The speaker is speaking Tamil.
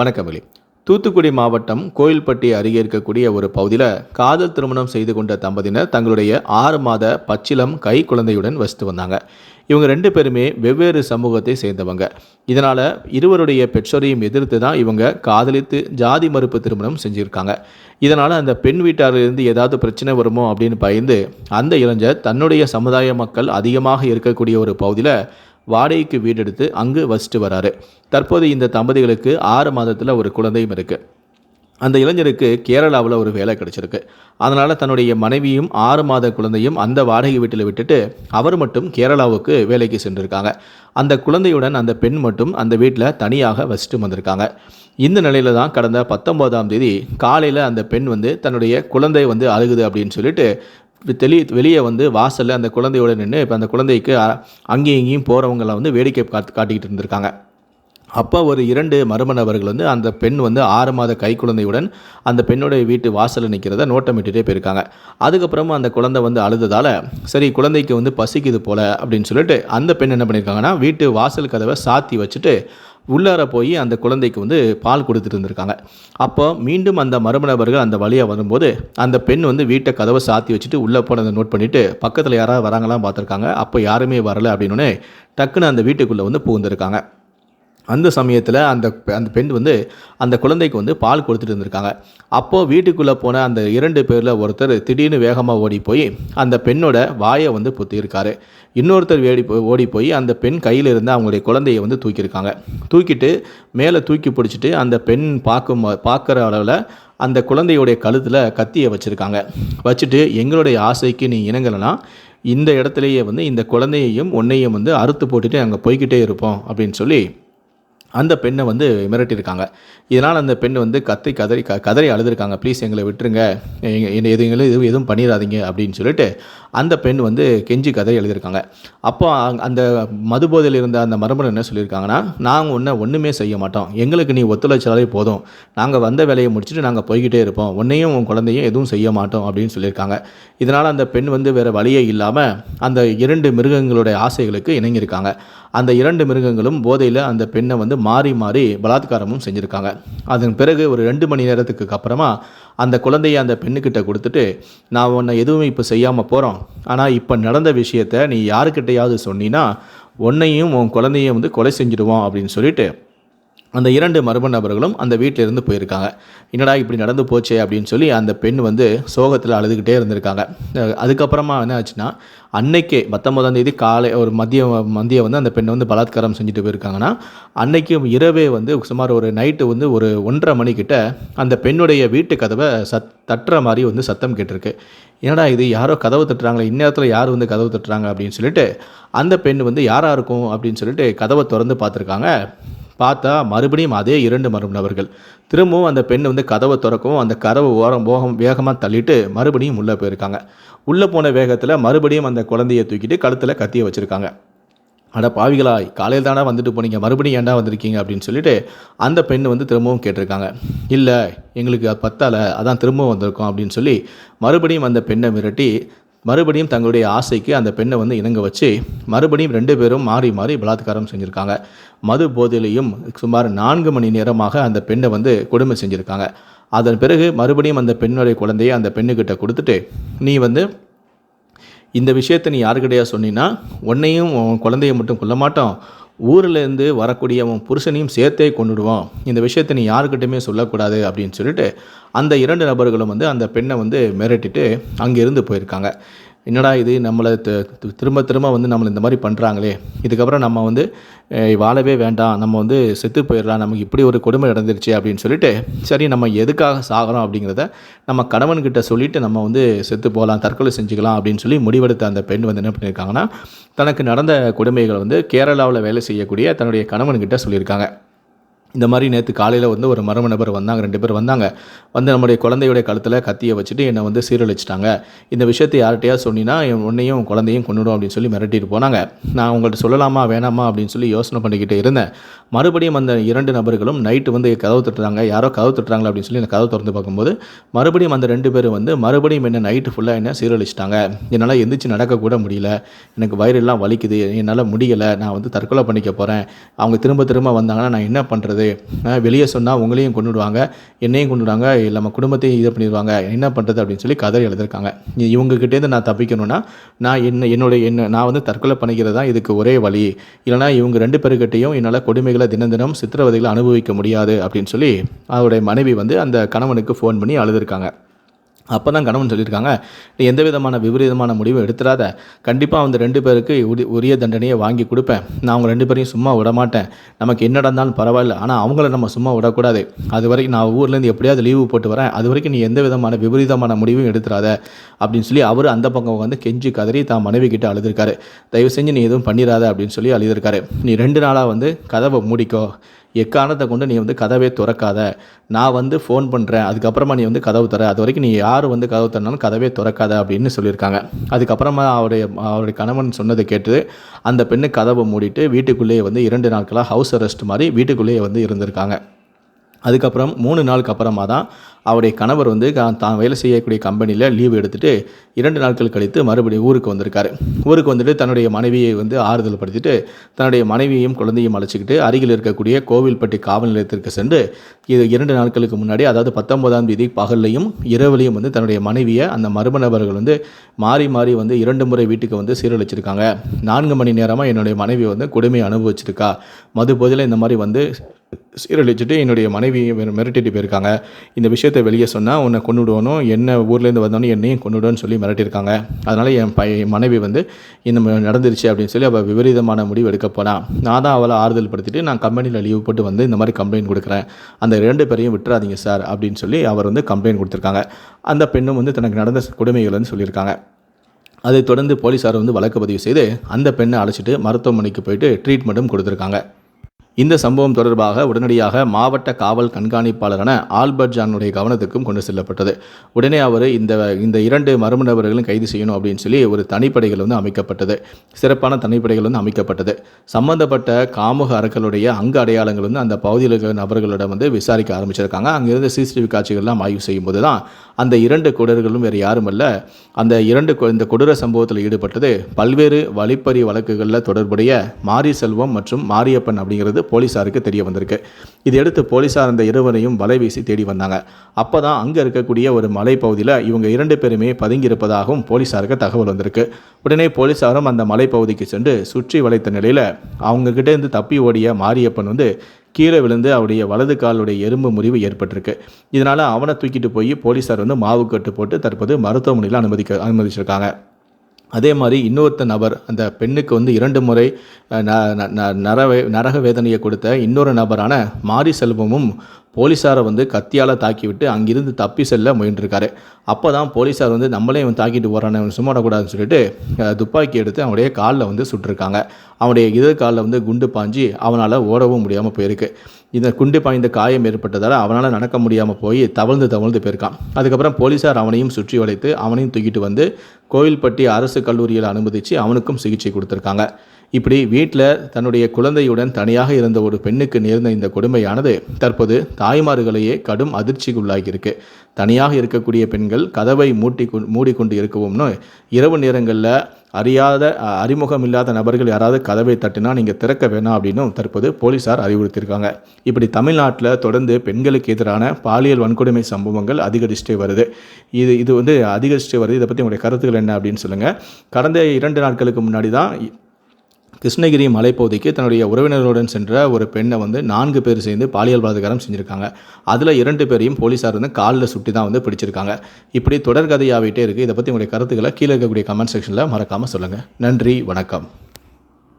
வணக்கமிலி தூத்துக்குடி மாவட்டம் கோயில்பட்டி அருகே இருக்கக்கூடிய ஒரு பகுதியில் காதல் திருமணம் செய்து கொண்ட தம்பதியினர் தங்களுடைய ஆறு மாத பச்சிலம் கை குழந்தையுடன் வசித்து வந்தாங்க. இவங்க ரெண்டு பேருமே வெவ்வேறு சமூகத்தை சேர்ந்தவங்க. இதனால் இருவருடைய பெற்றோரையும் எதிர்த்து தான் இவங்க காதலித்து ஜாதி மறுப்பு திருமணம் செஞ்சுருக்காங்க. இதனால் அந்த பெண் வீட்டாரிலிருந்து ஏதாவது பிரச்சனை வருமோ அப்படின்னு பயந்து அந்த இளைஞர் தன்னுடைய சமுதாய மக்கள் அதிகமாக இருக்கக்கூடிய ஒரு பகுதியில் வாடகைக்கு வீடு எடுத்து அங்கு வசித்து வராரு. தற்போது இந்த தம்பதிகளுக்கு ஆறு மாதத்தில் ஒரு குழந்தையும் இருக்குது அந்த இளைஞருக்கு கேரளாவில் ஒரு வேலை கிடைச்சிருக்கு. அதனால் தன்னுடைய மனைவியும் ஆறு மாத குழந்தையும் அந்த வாடகை வீட்டில் விட்டுட்டு அவர் மட்டும் கேரளாவுக்கு வேலைக்கு சென்றிருக்காங்க. அந்த குழந்தையுடன் அந்த பெண் மட்டும் அந்த வீட்டில் தனியாக வசித்து வந்திருக்காங்க. இந்த நிலையில் தான் கடந்த பத்தொம்போதாம் தேதி காலையில் அந்த பெண் வந்து தன்னுடைய குழந்தை வந்து அழுகுது அப்படின்னு சொல்லிட்டு தெளி வெளியே வந்து வாசலில் அந்த குழந்தையோட நின்று இப்போ அந்த குழந்தைக்கு அங்கேயும் இங்கேயும் போகிறவங்களை வந்து வேடிக்கை காத்து காட்டிக்கிட்டு இருந்திருக்காங்க. அப்போ ஒரு இரண்டு மர்ம நபர்கள் வந்து அந்த பெண் வந்து ஆறு மாத கை குழந்தையுடன் அந்த பெண்ணுடைய வீட்டு வாசலில் நிற்கிறத நோட்டமிட்டுட்டே போயிருக்காங்க. அதுக்கப்புறமா அந்த குழந்தை வந்து அழுததால் சரி குழந்தைக்கு வந்து பசிக்குது போல் அப்படின்னு சொல்லிட்டு அந்த பெண் என்ன பண்ணியிருக்காங்கன்னா வீட்டு வாசல் கதவை சாத்தி வச்சுட்டு உள்ளார போய் அந்த குழந்தைக்கு வந்து பால் கொடுத்துட்டு இருந்திருக்காங்க. அப்போ மீண்டும் அந்த மர்ம நபர்கள் அந்த வழியாக வரும்போது அந்த பெண் வந்து வீட்டை கதவை சாத்தி வச்சுட்டு உள்ளே போனதை நோட் பண்ணிவிட்டு பக்கத்தில் யாராவது வராங்களாம் பார்த்துருக்காங்க. அப்போ யாருமே வரல அப்படின்னு டக்குன்னு அந்த வீட்டுக்குள்ளே வந்து புகுந்திருக்காங்க. அந்த சமயத்தில் அந்த அந்த பெண் வந்து அந்த குழந்தைக்கு வந்து பால் கொடுத்துட்டு இருந்திருக்காங்க. அப்போது வீட்டுக்குள்ளே போன அந்த இரண்டு பேரில் ஒருத்தர் திடீர்னு வேகமாக ஓடி போய் அந்த பெண்ணோட வாயை வந்து புத்தியிருக்காரு. இன்னொருத்தர் வேடி போய் ஓடி போய் அந்த பெண் கையில் இருந்து அவங்களுடைய குழந்தையை வந்து தூக்கியிருக்காங்க. தூக்கிட்டு மேலே தூக்கி பிடிச்சிட்டு அந்த பெண் பார்க்கும் பார்க்குற அளவில் அந்த குழந்தையுடைய கழுத்தில் கத்தியை வச்சுருக்காங்க. வச்சுட்டு எங்களுடைய ஆசைக்கு நீ இணங்கலைன்னா இந்த இடத்துலையே வந்து இந்த குழந்தையையும் உன்னையும் வந்து அறுத்து போட்டுட்டு அங்கே போய்கிட்டே இருப்போம் அப்படின்னு சொல்லி அந்த பெண்ணை வந்து மிரட்டியிருக்காங்க. இதனால் அந்த பெண் வந்து கத்தி கதறி க கதறி அழுதுருக்காங்க. ப்ளீஸ் எங்களை விட்டுருங்க. எங்கள் எது எதுவும் எதுவும் எதுவும் பண்ணிடாதீங்க. அப்படின்னு சொல்லிட்டு அந்த பெண் வந்து கெஞ்சி கதை எழுதியிருக்காங்க. அப்போ அங்க- அந்த மதுபோதையில் இருந்த அந்த மருமகன் என்ன சொல்லியிருக்காங்கன்னா நாங்கள் ஒன்றை ஒன்றுமே செய்ய மாட்டோம். எங்களுக்கு நீ ஒத்துழைச்சாலே போதும். நாங்கள் வந்த வேலையை முடிச்சுட்டு நாங்கள் போய்கிட்டே இருப்போம். உன்னையும் உன் குழந்தையும் எதுவும் செய்ய மாட்டோம். அப்படின்னு சொல்லியிருக்காங்க. இதனால் அந்த பெண் வந்து வேறு வழியே இல்லாமல் அந்த இரண்டு மிருகங்களுடைய ஆசைகளுக்கு இணங்கியிருக்காங்க. அந்த இரண்டு மிருகங்களும் போதையில் அந்த பெண்ணை வந்து மாறி மாறி பலாத்காரமும் செஞ்சுருக்காங்க. அதன் பிறகு ஒரு ரெண்டு மணி நேரத்துக்கு அப்புறமா அந்த குழந்தையை அந்த பெண்ணுக்கிட்ட கொடுத்துட்டு நான் உன்னை எதுவுமே இப்போ செய்யாமல் போகிறோம் ஆனால் இப்போ நடந்த விஷயத்த நீ யாருக்கிட்டையாவது சொன்னினா உன்னையும் உன் குழந்தையும் வந்து கொலை செஞ்சுடுவோம் அப்படின்னு சொல்லிட்டு அந்த இரண்டு மர்ம நபர்களும் அந்த வீட்டில் இருந்து போயிருக்காங்க. என்னடா இப்படி நடந்து போச்சே? அப்படின்னு சொல்லி அந்த பெண் வந்து சோகத்தில் அழுதுகிட்டே இருந்திருக்காங்க. அதுக்கப்புறமா என்ன ஆச்சுன்னா அன்னைக்கே பத்தொன்பதாம் தேதி காலை ஒரு மதிய மதியம் வந்து அந்த பெண்ணை வந்து பலாத்காரம் செஞ்சுட்டு போயிருக்காங்கன்னா அன்னைக்கு இரவே வந்து சுமார் ஒரு நைட்டு வந்து ஒரு ஒன்றரை மணிக்கிட்ட அந்த பெண்ணுடைய வீட்டு கதவை சத் தட்டுற மாதிரி வந்து சத்தம் கேட்டிருக்கு. என்னடா இது? யாரோ கதவு தட்டுறாங்களே இந்நேரத்தில் யார் வந்து கதவு தட்டுறாங்க? அப்படின்னு சொல்லிட்டு அந்த பெண் வந்து யாராக இருக்கும் அப்படின்னு சொல்லிட்டு கதவை திறந்து பார்த்துருக்காங்க. பார்த்தா மறுபடியும் அதே இரண்டு மர்ம நபர்கள். திரும்பவும் அந்த பெண் வந்து கதவை திறக்கவும் அந்த கதவை ஓரம் போகம் வேகமாக தள்ளிட்டு மறுபடியும் உள்ளே போயிருக்காங்க. உள்ளே போன வேகத்தில் மறுபடியும் அந்த குழந்தையை தூக்கிட்டு கழுத்தில் கத்தியை வச்சுருக்காங்க. அட பாவிகளா காலையில் தானே வந்துட்டு போனீங்க மறுபடியும் ஏன்டா வந்திருக்கீங்க அப்படின்னு சொல்லிட்டு அந்த பெண் வந்து திரும்பவும் கேட்டிருக்காங்க. இல்லை எங்களுக்கு அது பத்தால அதான் திரும்பவும் வந்திருக்கோம் அப்படின்னு சொல்லி மறுபடியும் அந்த பெண்ணை மிரட்டி மறுபடியும் தங்களுடைய ஆசைக்கு அந்த பெண்ணை வந்து இணங்க வச்சு மறுபடியும் ரெண்டு பேரும் மாறி மாறி பலாத்காரம் செஞ்சுருக்காங்க. மது போதையிலையும் சுமார் நான்கு மணி நேரமாக அந்த பெண்ணை வந்து கொடுமை செஞ்சுருக்காங்க. அதன் பிறகு மறுபடியும் அந்த பெண்ணுடைய குழந்தையை அந்த பெண்ணுக்கிட்ட கொடுத்துட்டு நீ வந்து இந்த விஷயத்தை நீ யாருக்கிட்டையா சொன்னீன்னா உன்னையும் உன் குழந்தைய மட்டும் கொல்ல மாட்டோம். ஊர்லேருந்து வரக்கூடிய உன் புருஷனையும் சேர்த்தே கொண்டுடுவோம் இந்த விஷயத்தை நீ யாருக்கிட்டையுமே சொல்லக்கூடாது அப்படின்னு சொல்லிட்டு அந்த இரண்டு நபர்களும் வந்து அந்த பெண்ணை வந்து மிரட்டிட்டு அங்கேருந்து போயிருக்காங்க. என்னடா இது? நம்மளை திரும்ப திரும்ப வந்து நம்மளை இந்த மாதிரி பண்ணுறாங்களே இதுக்கப்புறம் நம்ம வந்து வாழவே வேண்டாம். நம்ம வந்து செத்து போயிடலாம். நமக்கு இப்படி ஒரு கொடுமை நடந்துருச்சு அப்படின்னு சொல்லிட்டு சரி நம்ம எதுக்காக சாகிறோம் அப்படிங்கிறத நம்ம கணவன்கிட்ட சொல்லிவிட்டு நம்ம வந்து செத்து போகலாம் தற்கொலை செஞ்சுக்கலாம் அப்படின்னு சொல்லி முடிவெடுத்த அந்த பெண் வந்து என்ன பண்ணியிருக்காங்கன்னா தனக்கு நடந்த கொடுமைகளை வந்து கேரளாவில் வேலை செய்யக்கூடிய தன்னுடைய கணவன்கிட்ட சொல்லியிருக்காங்க. இந்த மாதிரி நேற்று காலையில் வந்து ஒரு மர்ம நபர் வந்தாங்க ரெண்டு பேர் வந்தாங்க. வந்து நம்முடைய குழந்தையுடைய கழுத்தில் கத்தியை வச்சுட்டு என்னை வந்து சீரழிச்சிட்டாங்க. இந்த விஷயத்தை யார்கிட்டயா சொன்னினா என் உன்னையும் குழந்தையும் கொண்டுடும் அப்படின்னு சொல்லி மிரட்டிட்டு போனாங்க. நான் உங்கள்கிட்ட சொல்லலாமா வேணாமா அப்படின்னு சொல்லி யோசனை பண்ணிக்கிட்டு இருந்தேன். மறுபடியும் அந்த இரண்டு நபர்களும் நைட்டு வந்து கதவு தட்டுறாங்க யாரோ கதவு தட்டுறாங்களா அப்படின்னு சொல்லி அந்த கதவு திறந்து பார்க்கும்போது மறுபடியும் அந்த ரெண்டு பேரும் வந்து மறுபடியும் என்ன நைட்டு ஃபுல்லாக என்ன சீரழிச்சிட்டாங்க. என்னால் எந்திரிச்சு நடக்கக்கூட முடியல. எனக்கு வயிறெல்லாம் வலிக்குது. என்னால் முடியலை. நான் வந்து தற்கொலை பண்ணிக்க போகிறேன் அவங்க திரும்ப திரும்ப வந்தாங்கன்னா நான் என்ன பண்ணுறது பண்ணுறது வெளியே சொன்னால் உங்களையும் கொண்டுடுவாங்க என்னையும் கொண்டுடுவாங்க இல்லை நம்ம குடும்பத்தையும் இது பண்ணிடுவாங்க என்ன பண்ணுறது அப்படின்னு சொல்லி கதை எழுதியிருக்காங்க. இவங்ககிட்டேருந்து நான் தப்பிக்கணும்னா நான் என்ன என்னுடைய என்ன நான் வந்து தற்கொலை பண்ணிக்கிறது தான் இதுக்கு ஒரே வழி. இல்லைனா இவங்க ரெண்டு பேருக்கிட்டையும் என்னால் கொடுமைகளை தினம் தினம் சித்திரவதைகளை அனுபவிக்க முடியாது அப்படின்னு சொல்லி அவருடைய மனைவி வந்து அந்த கணவனுக்கு ஃபோன் பண்ணி அழுதுருக்காங்க. அப்போ தான் கணவன் சொல்லியிருக்காங்க நீ எந்த விதமான விபரீதமான முடிவும் எடுத்துடாத. கண்டிப்பாக வந்து ரெண்டு பேருக்கு உரி உரிய தண்டனையை வாங்கி கொடுப்பேன். நான் அவங்க ரெண்டு பேரையும் சும்மா விட மாட்டேன் நமக்கு என்ன நடந்தாலும் பரவாயில்ல. ஆனால் அவங்கள நம்ம சும்மா விடக்கூடாது. அது வரைக்கும் நான் ஊர்லேருந்து எப்படியாவது லீவு போட்டு வரேன். அது வரைக்கும் நீ எந்த விதமான விபரீதமான முடிவும் எடுத்துடாத. அப்படின்னு சொல்லி அவர் அந்த பக்கம் வந்து கெஞ்சி கதறி தான் மனைவி கிட்ட அழுதுருக்காரு. தயவு செஞ்சு நீ எதுவும் பண்ணிடாத அப்படின்னு சொல்லி அழுதுருக்காரு. நீ ரெண்டு நாளாக வந்து கதவை மூடிக்கோ. எக்காரணத்தை கொண்டு நீ வந்து கதவே திறக்காத? நான் வந்து ஃபோன் பண்ணுறேன் அதுக்கப்புறமா நீ வந்து கதவு தர அது வரைக்கும் நீ யார் வந்து கதவு தரனாலும் கதவே திறக்காத அப்படின்னு சொல்லியிருக்காங்க. அதுக்கப்புறமா அவருடைய அவருடைய கணவன் சொன்னதை கேட்டு அந்த பெண்ணு கதவை மூடிட்டு வீட்டுக்குள்ளேயே வந்து இரண்டு நாட்களாக ஹவுஸ் அரெஸ்ட் மாதிரி வீட்டுக்குள்ளேயே வந்து இருந்திருக்காங்க. அதுக்கப்புறம் மூணு நாளுக்கு அப்புறமா தான் அவருடைய கணவர் வந்து தான் வேலை செய்யக்கூடிய கம்பெனியில் லீவ் எடுத்துகிட்டு இரண்டு நாட்கள் கழித்து மறுபடியும் ஊருக்கு வந்திருக்காரு. ஊருக்கு வந்துட்டு தன்னுடைய மனைவியை வந்து ஆறுதல் படுத்திட்டு தன்னுடைய மனைவியையும் குழந்தையும் அழைச்சிக்கிட்டு அருகில் இருக்கக்கூடிய கோவில்பட்டி காவல் நிலையத்திற்கு சென்று இது இரண்டு நாட்களுக்கு முன்னாடி அதாவது பத்தொன்பதாம் தேதி பகல்லையும் இரவுலையும் வந்து தன்னுடைய மனைவியை அந்த மர்ம நபர்கள் வந்து மாறி மாறி வந்து இரண்டு முறை வீட்டுக்கு வந்து சீரழிச்சிருக்காங்க. நான்கு மணி நேரமாக என்னுடைய மனைவி வந்து கொடுமையை அனுபவிச்சிருக்கா. மது போதில் இந்த மாதிரி வந்து சீரழிச்சுட்டு என்னுடைய மனைவியை மிரட்டிட்டு போயிருக்காங்க. இந்த விஷயத்தை வெளியே சொன்னால் உன்னை கொண்டுடுவனும் என்ன ஊர்லேருந்து வந்தோன்னு என்னையும் கொண்டுடுவோன்னு சொல்லி மிரட்டியிருக்காங்க. அதனால் என் பை மனைவி வந்து இந்த நடந்துருச்சு அப்படின்னு சொல்லி அவள் விபரீதமான முடிவு எடுக்க போனான் நான் தான் அவளை ஆறுதல் படுத்திட்டு நான் கம்பெனியில் லீவ் போட்டு வந்து இந்த மாதிரி கம்ப்ளைண்ட் கொடுக்குறேன். அந்த ரெண்டு பேரையும் விட்டுறாதீங்க சார் அப்படின்னு சொல்லி அவர் வந்து கம்ப்ளைண்ட் கொடுத்துருக்காங்க. அந்த பெண்ணும் வந்து தனக்கு நடந்த கொடுமைகள் வந்து சொல்லியிருக்காங்க. அதை தொடர்ந்து போலீஸார் வந்து வழக்கு பதிவு செய்து அந்த பெண்ணை அழைச்சிட்டு மருத்துவமனைக்கு போயிட்டு ட்ரீட்மெண்ட்டும் கொடுத்துருக்காங்க. இந்த சம்பவம் தொடர்பாக உடனடியாக மாவட்ட காவல் கண்காணிப்பாளரான ஆல்பர்ட் ஜானுடைய கவனத்துக்கும் கொண்டு செல்லப்பட்டது. உடனே அவர் இந்த இந்த இரண்டு மர்ம நபர்களும் கைது செய்யணும் அப்படின்னு சொல்லி ஒரு தனிப்படைகள் வந்து அமைக்கப்பட்டது. சிறப்பான தனிப்படைகள் வந்து அமைக்கப்பட்டது. சம்பந்தப்பட்ட காமுக அறக்களுடைய அங்கு அடையாளங்கள் வந்து அந்த பகுதியில் இருக்கிற நபர்களிடம் வந்து விசாரிக்க ஆரம்பிச்சிருக்காங்க. அங்கிருந்து சிசிடிவி காட்சிகள்லாம் ஆய்வு செய்யும் போது தான் அந்த இரண்டு கொடர்களும் வேறு யாரும் அல்ல அந்த இரண்டு இந்த கொடூர சம்பவத்தில் ஈடுபட்டது பல்வேறு வழிப்பறி வழக்குகளில் தொடர்புடைய மாரி செல்வம் மற்றும் மாரியப்பன் அப்படிங்கிறது போலீஸாருக்கு தெரிய வந்திருக்கு. இதையடுத்து போலீஸார் அந்த இருவரையும் வலை வீசி தேடி வந்தாங்க. அப்போ தான் அங்கே இருக்கக்கூடிய ஒரு மலைப்பகுதியில் இவங்க இரண்டு பேருமே பதுங்கியிருப்பதாகவும் போலீஸாருக்கு தகவல் வந்திருக்கு. உடனே போலீஸாரும் அந்த மலைப்பகுதிக்கு சென்று சுற்றி வளைத்த நிலையில் அவங்கக்கிட்ட இருந்து தப்பி ஓடிய மாரியப்பன் வந்து கீழே விழுந்து அவருடைய வலது காலுடைய எறும்பு முறிவு ஏற்பட்டிருக்கு. இதனால் அவனை தூக்கிட்டு போய் போலீஸார் வந்து மாவு கட்டு போட்டு தற்போது மருத்துவமனையில் அனுமதிக்க அனுமதிச்சிருக்காங்க. அதே மாதிரி இன்னொருத்த நபர் அந்த பெண்ணுக்கு வந்து இரண்டு முறை நரவே நரக வேதனையை கொடுத்த இன்னொரு நபரான மாரி செல்வமும் போலீஸாரை வந்து கத்தியால் தாக்கிவிட்டு அங்கிருந்து தப்பி செல்ல முயன்றிருக்காரு. அப்போ தான் போலீஸார் வந்து நம்மளே இவன் தாக்கிட்டு போகிறானே அவன் சும்மா விடக்கூடாதுன்னு சொல்லிட்டு துப்பாக்கி எடுத்து அவனுடைய காலில் வந்து சுட்டிருக்காங்க. அவனுடைய இதர் காலில் வந்து குண்டு பாஞ்சி அவனால் ஓடவும் முடியாமல் போயிருக்கு. இந்த குண்டு பாய்ந்த காயம் ஏற்பட்டதால் அவனால் நடக்க முடியாமல் போய் தவழ்ந்து தவழ்ந்து போயிருக்கான். அதுக்கப்புறம் போலீஸார் அவனையும் சுற்றி வளைத்து அவனையும் தூக்கிட்டு வந்து கோவில்பட்டி அரசு கல்லூரியில் அனுமதித்து அவனுக்கும் சிகிச்சை கொடுத்துருக்காங்க. இப்படி வீட்டில் தன்னுடைய குழந்தையுடன் தனியாக இருந்த ஒரு பெண்ணுக்கு நேர்ந்த இந்த கொடுமையானது தற்போது தாய்மார்களையே கடும் அதிர்ச்சிக்கு உள்ளாகியிருக்கு தனியாக இருக்கக்கூடிய பெண்கள் கதவை மூட்டி மூடிக்கொண்டு இருக்கவும்னு இரவு நேரங்களில் அறியாத அறிமுகம் இல்லாத நபர்கள் யாராவது கதவை தட்டினா நீங்கள் திறக்க வேணாம் அப்படின்னும் தற்போது போலீஸார் அறிவுறுத்தியிருக்காங்க. இப்படி தமிழ்நாட்டில் தொடர்ந்து பெண்களுக்கு எதிரான பாலியல் வன்கொடுமை சம்பவங்கள் அதிகரிச்சுட்டே வருது. இது இது வந்து அதிகரிச்சுட்டே வருது. இதை பற்றி உங்களுடைய கருத்துக்கள் என்ன அப்படின்னு சொல்லுங்கள் கடந்த இரண்டு நாட்களுக்கு முன்னாடி தான் கிருஷ்ணகிரி மலைப்பகுதிக்கு தன்னுடைய உறவினர்களுடன் சென்ற ஒரு பெண்ணை வந்து நான்கு பேர் சேர்ந்து பாலியல் பலாத்காரம் செஞ்சுருக்காங்க. அதில் இரண்டு பேரையும் போலீஸார் வந்து காலில் சுட்டி தான் வந்து பிடிச்சிருக்காங்க. இப்படி தொடர்கதையாகிட்டே இருக்குது இதை பற்றி உங்களுடைய கருத்துக்களை கீழே இருக்கக்கூடிய கமெண்ட் செக்ஷனில் மறக்காமல் சொல்லுங்கள் நன்றி வணக்கம்.